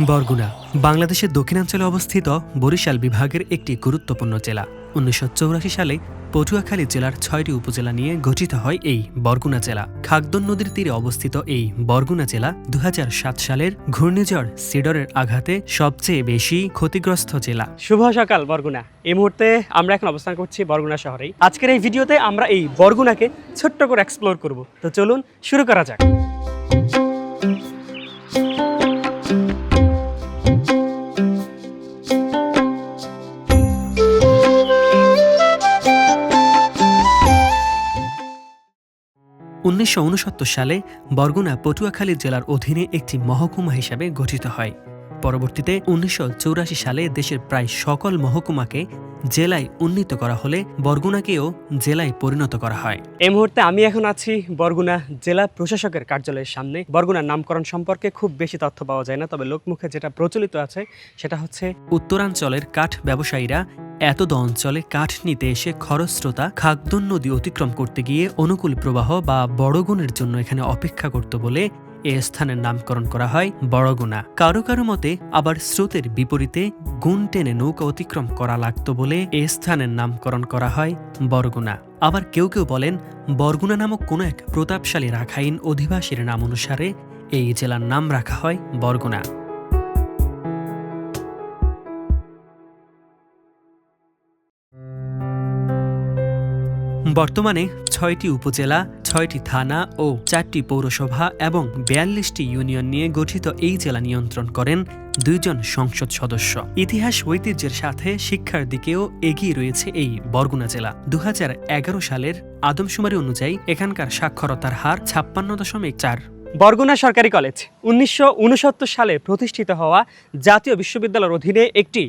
বরগুনা, বাংলাদেশের দক্ষিণাঞ্চলে অবস্থিত বরিশাল বিভাগের একটি গুরুত্বপূর্ণ জেলা। উনিশশো সালে পটুয়াখালী জেলার ছয়টি উপজেলা নিয়ে গঠিত হয় এই বরগুনা জেলা। খাগদন নদীর তীরে অবস্থিত এই বরগুনা জেলা দু হাজার সাত সালের ঘূর্ণিঝড় সিডরের আঘাতে সবচেয়ে বেশি ক্ষতিগ্রস্ত জেলা। শুভ সকাল বরগুনা। এই মুহূর্তে আমরা এখন অবস্থান করছি বরগুনা শহরেই। আজকের এই ভিডিওতে আমরা এই বরগুনাকে ছোট্ট করে এক্সপ্লোর করব। তো চলুন শুরু করা যাক। উনিশশো উনসত্তর সালে বরগুনা পটুয়াখালী জেলার অধীনে একটি মহকুমা হিসাবে গঠিত হয়। পরবর্তীতে উনিশশো সালে দেশের প্রায় সকল মহকুমাকে জেলায় উন্নীত করা হলে বরগুনাকেও জেলায় পরিণত করা হয়। এই মুহূর্তে আমি এখন আছি বরগুনা জেলা প্রশাসকের কার্যালয়ের সামনে। বরগুনার নামকরণ সম্পর্কে খুব বেশি তথ্য পাওয়া যায় না তবে লোকমুখে যেটা প্রচলিত আছে সেটা হচ্ছে উত্তরাঞ্চলের কাঠ ব্যবসায়ীরা এতদ অঞ্চলে কাঠ নিতে এসে খরস্রোতা খাগদন নদী অতিক্রম করতে গিয়ে অনুকূল প্রবাহ বা বড়গুণের জন্য এখানে অপেক্ষা করত বলে এ স্থানের নামকরণ করা হয় বড়গুনা কারও কারও মতে আবার স্রোতের বিপরীতে গুণ টেনে নৌকা অতিক্রম করা লাগতো বলে এ স্থানের নামকরণ করা হয় বরগুনা আবার কেউ কেউ বলেন বরগুনা নামক কোনো এক প্রতাপশালী রাখাইন অধিবাসীর নাম অনুসারে এই জেলার নাম রাখা হয় বরগুনা বর্তমানে ছয়টি উপজেলা, ছয়টি থানা ও চারটি পৌরসভা এবং বিয়াল্লিশটি ইউনিয়ন নিয়ে গঠিত এই জেলা নিয়ন্ত্রণ করেন দুইজন সংসদ সদস্য। ইতিহাস ঐতিহ্যের সাথে শিক্ষার দিকেও এগিয়ে রয়েছে এই বরগুনা জেলা। দু হাজার এগারো সালের আদমশুমারি অনুযায়ী এখানকার সাক্ষরতার হার ছাপ্পান্ন দশমিক চার। বরগুনা সরকারি কলেজ উনিশশো উনসত্তর সালে প্রতিষ্ঠিত হওয়া জাতীয় বিশ্ববিদ্যালয়ের অধীনে একটি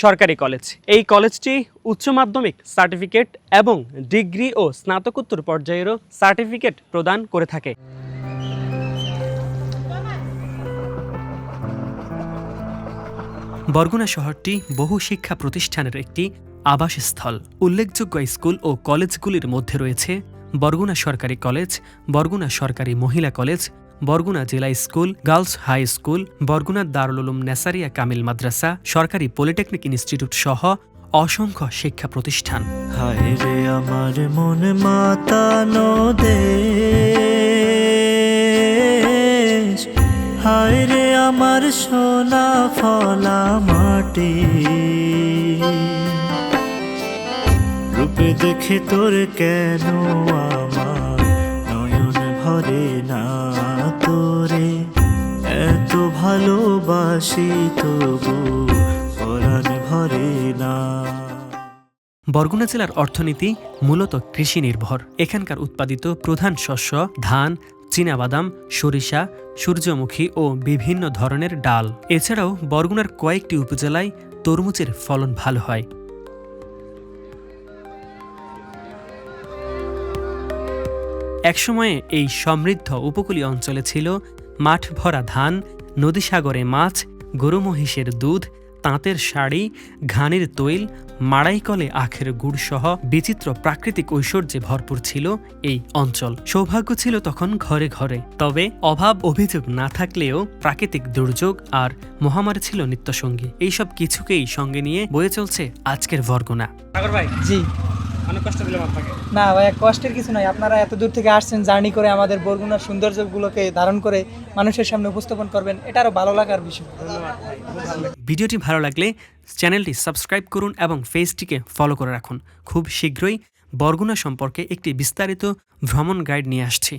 সরকারি কলেজ এই কলেজটি উচ্চ মাধ্যমিক সার্টিফিকেট এবং ডিগ্রি ও স্নাতকোত্তর পর্যায়েরও সার্টিফিকেট প্রদান করে থাকে। বরগুনা শহরটি বহু শিক্ষা প্রতিষ্ঠানের একটি আবাসস্থল। উল্লেখযোগ্য স্কুল ও কলেজগুলির মধ্যে রয়েছে বরগুনা সরকারি কলেজ বরগুনা সরকারি মহিলা কলেজ বরগুনা জেলা স্কুল, গার্লস হাই স্কুল বরগুনার দারুল উলুম নেসারিয়া কামিল মাদ্রাসা, সরকারি পলিটেকনিক ইনস্টিটিউট সহ অসংখ্য শিক্ষা প্রতিষ্ঠান। হায় রে আমার মন হায় রে আমার সোনা ফলা মাটি। রূপে দেখে তোর কেন আমার ভরে না তোরে, এত ভালোবাসি তবু পরাণ ভরে না। বরগুনা জেলার অর্থনীতি মূলত কৃষি নির্ভর। এখানকার উৎপাদিত প্রধান শস্য ধান, চীনাবাদাম, সরিষা, সূর্যমুখী ও বিভিন্ন ধরনের ডাল। এছাড়াও বরগুনার কয়েকটি উপজেলায় তরমুজের ফলন ভালো হয়। একসময়ে এই সমৃদ্ধ উপকূলীয় অঞ্চলে ছিল মাঠ ভরা ধান নদীসাগরে মাছ গরু মহিষের দুধ তাঁতের শাড়ি ঘানের তৈল মাড়াইকলে আখের গুড় সহ বিচিত্র প্রাকৃতিক ঐশ্বর্যে ভরপুর ছিল এই অঞ্চল। সৌভাগ্য ছিল তখন ঘরে ঘরে। তবে অভাব অভিযোগ না থাকলেও প্রাকৃতিক দুর্যোগ আর মহামারী ছিল নিত্যসঙ্গী। এইসব কিছুকেই সঙ্গে নিয়ে বয়ে চলছে আজকের বরগুনা। ভাই জি। অনেক কষ্ট দিলাম আপনাকে না ভাইয়া কষ্টের কিছু নয় আপনারা এত দূর থেকে আসছেন জার্নি করে আমাদের বরগুনার সৌন্দর্যগুলোকে ধারণ করে মানুষের সামনে উপস্থাপন করবেন। এটা আরও ভালো লাগার বিষয়। ভিডিওটি ভালো লাগলে চ্যানেলটি সাবস্ক্রাইব করুন এবং ফেসটিকে ফলো করে রাখুন। খুব শীঘ্রই বরগুনা সম্পর্কে একটি বিস্তারিত ভ্রমণ গাইড নিয়ে আসছি।